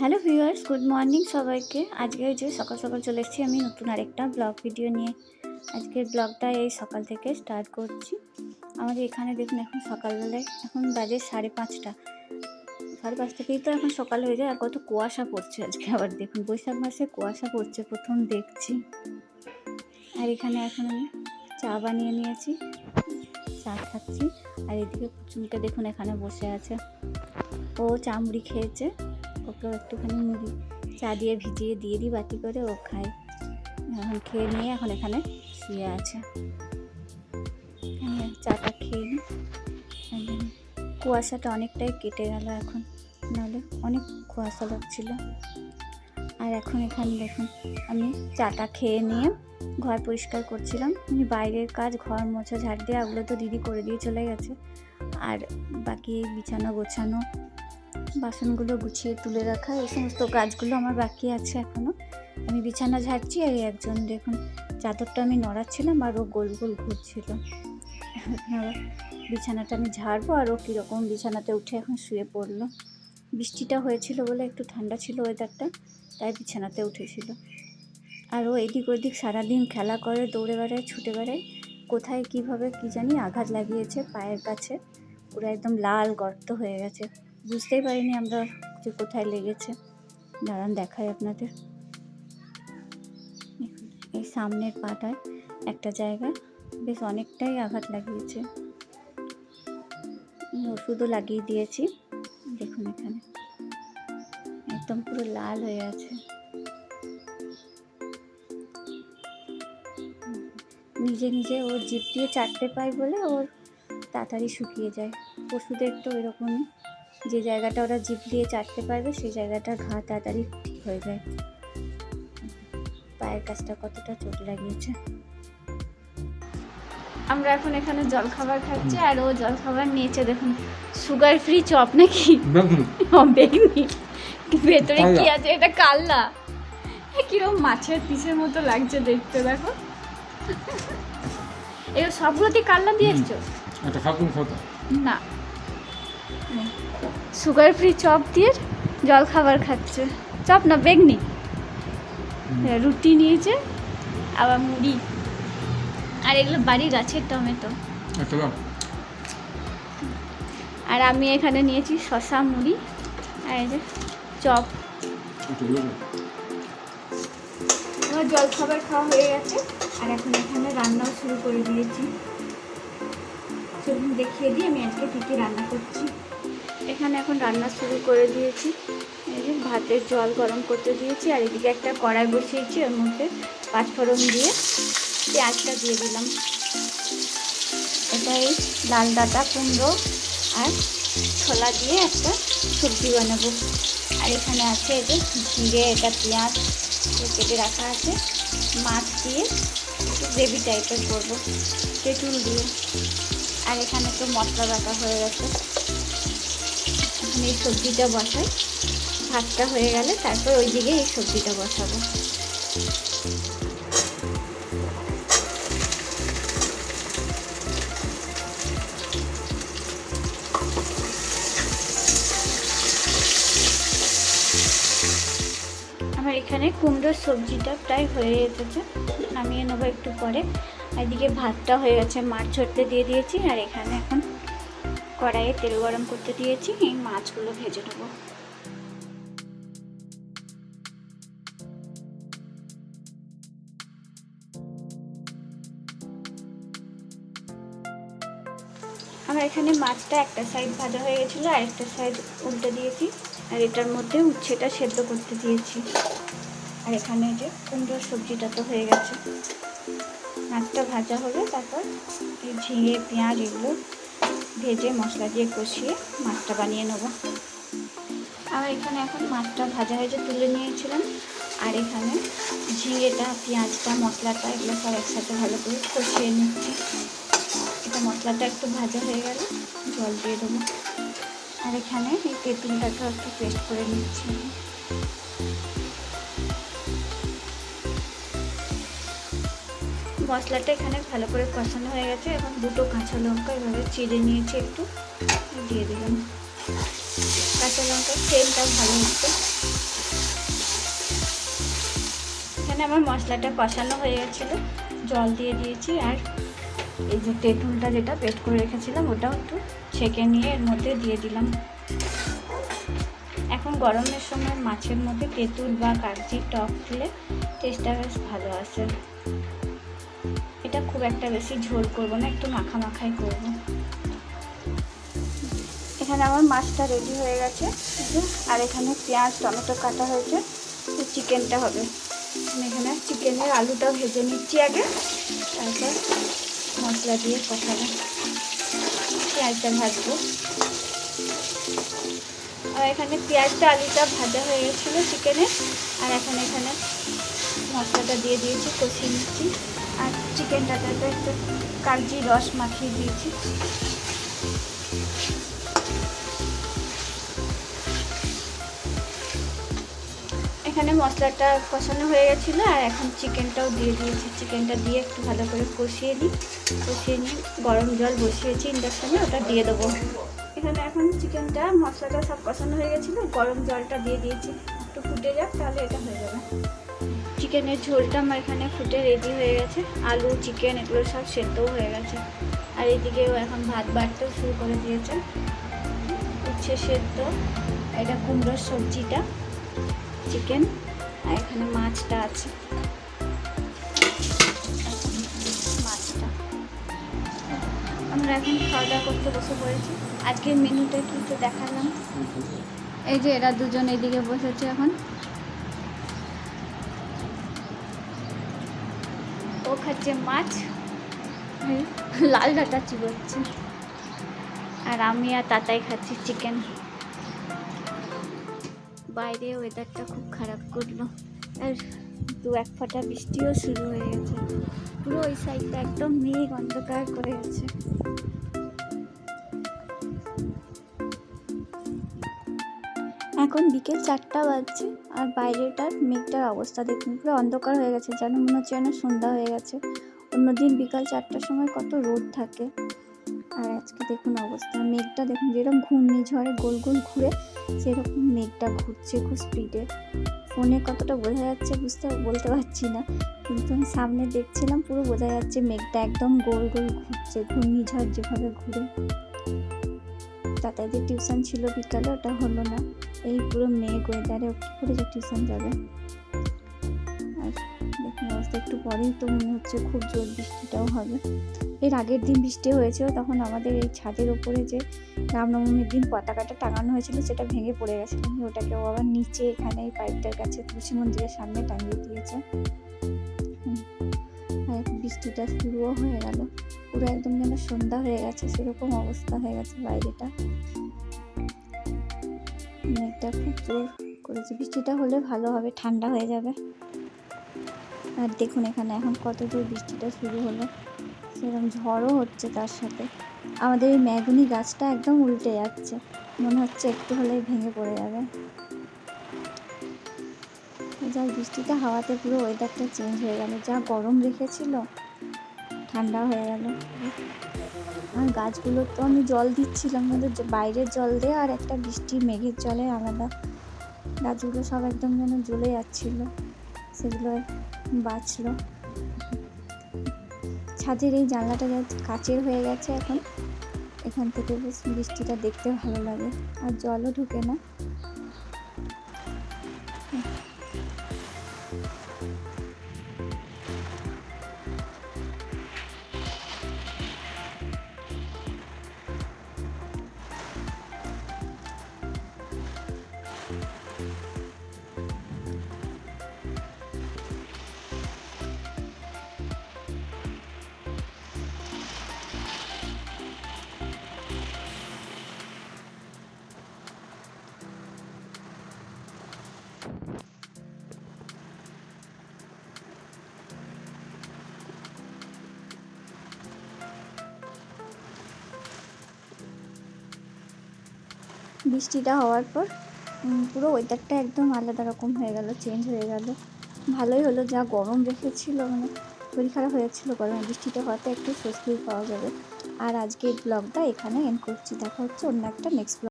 Hello viewers, good morning সবাইকে। আজকে যে সকাল সকাল চলে এসেছি, আমি নতুন আরেকটা ব্লগ ভিডিও নিয়ে। আজকের ব্লগটা এই সকাল থেকে স্টার্ট করছি। আমাদের এখানে দেখুন, এখন সকালবেলায়, এখন বাজে সাড়ে পাঁচটা। সাড়ে পাঁচ থেকেই তো এখন সকাল হয়ে যায়, আর কত কুয়াশা পড়ছে আজকে। আবার দেখুন, বৈশাখ মাসে কুয়াশা পড়ছে, প্রথম দেখছি। আর এখানে এখন আমি চা বানিয়ে নিয়েছি, চা খাচ্ছি। আর এদিকে চুলকে দেখুন, এখানে বসে আছে। ও চামড়ি খেয়েছে। ওকেও একটুখানি মুড়ি, চা দিয়ে ভিজিয়ে দিয়ে দিই, বাটি করে ও খায়। এখন খেয়ে নিয়ে এখন এখানে শুয়ে আছে। আমি চাটা খেয়ে নিই কুয়াশাটা অনেকটাই কেটে গেল এখন। নাহলে অনেক কুয়াশা লাগছিল। আর এখন এখানে দেখুন, আমি চাটা খেয়ে নিয়ে ঘর পরিষ্কার করছিলাম। আমি বাইরের কাজ, ঘর মোছা, ঝাড় দেওয়া, ওগুলো তো দিদি করে দিয়ে চলে গেছে। আর বাকি বিছানা গোছানো বাসনগুলো গুছিয়ে তুলে রাখা, এই সমস্ত কাজগুলো আমার বাকি আছে এখনও আমি বিছানা ঝাড়ছি আর এই একজন দেখুন, চাদরটা আমি নড়াচ্ছিলাম আর ও গোল গোল ঘুরছিল। বিছানাটা আমি ঝাড়বো আর ও কীরকম বিছানাতে উঠে এখন শুয়ে পড়ল। বৃষ্টিটা হয়েছিল বলে একটু ঠান্ডা ছিল ওয়েদারটা তাই বিছানাতে উঠেছিল। আর ও এদিক ওদিক সারাদিন খেলা করে, দৌড়ে বেড়ায়, ছুটে বেড়ায়, কোথায়, কীভাবে, কী জানি আঘাত লাগিয়েছে পায়ের কাছে। পুরো একদম লাল গর্ত হয়ে গেছে। বুঝতেই পারিনি আমরা যে কোথায় লেগেছে। দাঁড়ান, দেখাই আপনাদের। এই সামনের পাটায় একটা জায়গায় বেশ অনেকটাই আঘাত লাগিয়েছে। ওষুধও লাগিয়ে দিয়েছি। দেখুন এখানে। একদম পুরো লাল হয়ে আছে। নিজে নিজে ওর জিভ দিয়ে চাটতে পায় বলে ওর তাড়াতাড়ি শুকিয়ে যায়। পশুদের তো এরকমই যে জায়গাটা ওরা জিপ দিয়ে চাটতে পারবে সেই জায়গাটার ঘা তাড়াতাড়ি ঠিক হয়ে যায়। পায়ের কাছটা কতটা চোট লাগিয়েছে। আমরা এখন এখানে জলখাবার খাচ্ছি আর ও জলখাবার নিয়েছে দেখুন সুগার ফ্রি চপ নাকি? বেগুনি ভেতরে কি আছে? এটা কাল্লা এ, কীরকম মাছের পিসের মতো লাগছে দেখতে দেখো। এই সবগুলোতে কাল্লা দিয়ে এসছো? না। সুগার ফ্রি চপ দিয়ে জল খাবার খাচ্ছে। চপ না বেগনি। রুটি নিয়েছে আবার মুড়ি। আর এগুলো বাড়ির গাছের টমেটো। আর আমি এখানে নিয়েছি শশা মুড়ি আর এই যে চপ। আমার জল খাবার খাওয়া হয়ে গেছে আর এখন এখানে রান্নাও শুরু করে দিয়েছি। চলুন দেখিয়ে দিই আমি আজকে কী কী রান্না করছি। এখানে এখন রান্না শুরু করে দিয়েছি। এই যে ভাতের জল গরম করতে দিয়েছি আর এদিকে একটা কড়াই বসিয়েছি ওর মধ্যে পাঁচফোড়ন দিয়ে। পেঁয়াজটা দিয়ে দিলাম। এটা এই লাল ডাঁটা কুমড়ো আর ছোলা দিয়ে একটা সবজি বানাবো। আর এখানে আছে এই যে জিরে, এটা পেঁয়াজ কেটে রাখা আছে। মাছ দিয়ে একটু গ্রেভি টাইপের করব, তেঁতুল দিয়ে। আর এখানে তো মশলা রাখা হয়ে গেছে। এখন এই সবজিটা বসাই। ভাতটা হয়ে গেলে তারপর ওই দিকে এই সবজিটা বসাবো। আমার এখানে কুমড়োর সবজিটা প্রায় হয়ে এসেছে। নামিয়ে নেব একটু পরে। এদিকে ভাতটা হয়ে গেছে মাছ ছড়তে দিয়ে দিয়েছি আর এখানে এখন কড়াইয়ে তেল গরম করতে দিয়েছি, এই মাছগুলো ভেজে নেব। আমার এখানে মাছটা একটা সাইড ভাজা হয়ে গেছিল, আর একটা সাইড উল্টে দিয়েছি। আর এটার মধ্যে উচ্ছেটা সেদ্ধ করতে দিয়েছি। আর এখানে যে কুমড়োর সবজিটা তো হয়ে গেছে। মাছটা ভাজা হলে, তারপর ঝিঙে, পেঁয়াজ এগুলো ভেজে মশলা দিয়ে কষিয়ে মাছটা বানিয়ে নেব। আমার এখানে এখন মাছটা ভাজা হয়েছে তুলে নিয়েছিলাম। আর এখানে ঝিঙেটা, পেঁয়াজটা, মশলাটা এগুলো সব একসাথে ভালো করে কষিয়ে নিচ্ছি। এটা মশলাটা একটু ভাজা হয়ে গেল, জল দিয়ে দেবো। আর এখানে এই তেঁতুলটাকে একটু পেস্ট করে নিচ্ছি মশলাটা এখানে ভালো করে কষানো হয়ে গেছে এখন দুটো কাঁচা লঙ্কা এভাবে চিড়ে নিয়েছি একটু। দিয়ে দিলাম। কাঁচা লঙ্কার সেন্টটা ভালো হচ্ছে। এখানে আমার মশলাটা কষানো হয়ে গেছিল। জল দিয়ে দিয়েছি আর এই যে তেঁতুলটা যেটা পেস্ট করে রেখেছিলাম, ওটাও একটু ছেঁকে নিয়ে এর মধ্যে দিয়ে দিলাম। এখন গরমের সময় মাছের মধ্যে তেঁতুল বা কাগজি টক দিলে টেস্টটা বেশ ভালো আসে। এটা খুব একটা বেশি ঝোল করব না, একটু মাখা মাখাই করব। এখানে আমার মাছটা রেডি হয়ে গেছে। আর এখানে পেঁয়াজ, টমেটো কাটা হয়েছে। চিকেনটা হবে। এখানে চিকেনের আলুটা ভেজে নিচ্ছি আগে। তারপর মশলা দিয়ে কষাবো। পেঁয়াজটা ভাজবো। আর এখানে পেঁয়াজটা, আলুটা ভাজা হয়ে গেছিল চিকেনে আর এখন এখানে মশলাটা দিয়ে দিয়েছি, কষিয়ে নিচ্ছি। চিকেনটাতে একটু কাগজি রস মাখিয়ে দিয়েছি। এখানে মশলাটা কষানো হয়ে গেছিল আর এখন চিকেনটাও দিয়ে দিয়েছি। চিকেনটা দিয়ে একটু ভালো করে কষিয়ে নিই। কষিয়ে নিয়ে গরম জল বসিয়েছি ইন্ডাকশানে, ওটা দিয়ে দেবো। এখানে এখন চিকেনটা, মশলাটা সব কষানো হয়ে গেছিল। গরম জলটা দিয়ে দিয়েছি। একটু ফুটে যাক, তাহলে এটা হয়ে যাবে। চিকেনের ঝোলটা আমার এখানে ফুটে রেডি হয়ে গেছে। আলু চিকেন এগুলো সব সেদ্ধও হয়ে গেছে। আর এদিকেও এখন ভাত বাড়তেও শুরু করে দিয়েছে। উচ্ছে সেদ্ধ, এটা কুমড়োর সবজিটা চিকেন আর এখানে মাছটা আছে। মাছটা। আমরা এখন খাওয়া দাওয়া করতে বসে পড়েছি। আজকের মেনুটা কিন্তু দেখালাম? এই যে এরা দুজন এদিকে বসেছে এখন। খাচ্ছে মাছ লাল ডাটা চিবাচ্ছে আর আমি আর তাতাই খাচ্ছি চিকেন বাইরে ওয়েদারটা খুব খারাপ করল। আর দু এক ফোঁটা বৃষ্টিও শুরু হয়ে গেছে। পুরো ওই সাইডটা একদম মেঘ অন্ধকার করে গেছে। এখন বিকেল চারটা বাজছে আর বাইরেটার মেঘটার অবস্থা দেখুন, পুরো অন্ধকার হয়ে গেছে, যেন মনে হচ্ছে যেন সন্ধ্যা হয়ে গেছে। অন্যদিন বিকাল চারটার সময় কত রোদ থাকে। আর আজকে দেখুন অবস্থা, মেঘটা দেখুন, যেরকম ঘূর্ণিঝড়ে গোল গোল ঘুরে, সেরকম মেঘটা ঘুরছে খুব স্পিডে ফোনে কতটা বোঝা যাচ্ছে বুঝতে, বলতে পারছি না, কিন্তু আমি সামনে দেখছিলাম, পুরো বোঝা যাচ্ছে মেঘটা একদম গোল গোল ঘুরছে, ঘূর্ণিঝড় যেভাবে ঘুরে। তাতাইদের টিউশন ছিল বিকালে, ওটা হলো না। এই পুরো মেঘ ওয়েদারে কী করে যে টিউশন যাবে। আর দেখুন, অবস্থা একটু পরেই তো মনে হচ্ছে খুব জোর বৃষ্টিটাও হবে। এর আগের দিন বৃষ্টি হয়েছিল, তখন আমাদের এই ছাদের ওপরে যে রামনবমীর দিন পতাকাটা টাঙানো হয়েছিল, সেটা ভেঙে পড়ে গেছিল ওটাকে ও আবার নিচে এখানে এই পাইপটার কাছে তুলসী মন্দিরের সামনে টাঙিয়ে দিয়েছে। বৃষ্টিটা শুরুও হয়ে গেল। পুরো একদম যেন সন্ধ্যা হয়ে গেছে, সেরকম অবস্থা হয়ে গেছে বাইরেটা। মেঘটা খুব জোর করেছে। বৃষ্টিটা হলে ভালো হবে, ঠান্ডা হয়ে যাবে। আর দেখুন এখানে এখন কত দূর বৃষ্টিটা শুরু হলো। সেরকম ঝড়ও হচ্ছে তার সাথে। আমাদের এই ম্যাগুনি গাছটা একদম উল্টে যাচ্ছে। মনে হচ্ছে একটু হলেই ভেঙে পড়ে যাবে। যা বৃষ্টিটা হাওয়াতে পুরো ওয়েদারটা চেঞ্জ হয়ে গেল। যা গরম রেখেছিল, ঠান্ডা হয়ে গেল। আর গাছগুলো তো আমি জল দিচ্ছিলাম, কিন্তু বাইরের জল দিয়ে আর একটা বৃষ্টি, মেঘের জলে আলাদা। গাছগুলো সব একদম যেন জ্বলে যাচ্ছিল, সেগুলো বাঁচলো। ছাদের এই জানলাটা কাচের হয়ে গেছে এখন, এখান থেকে বেশ বৃষ্টিটা দেখতে ভালো লাগে। আর জলও ঢুকে না। বৃষ্টিটা হওয়ার পর পুরো ওয়েদারটা একদম আলাদা রকম হয়ে গেল চেঞ্জ হয়ে গেল। ভালোই হলো, যা গরম রেখেছিল মানে শরীর খারাপ হয়েছিল গরমে বৃষ্টিটা হওয়াতে একটু স্বস্তি পাওয়া যাবে। আর আজকে ব্লগটা এখানে এন্ড করছি, দেখা হচ্ছে অন্য একটা নেক্সট ব্লগ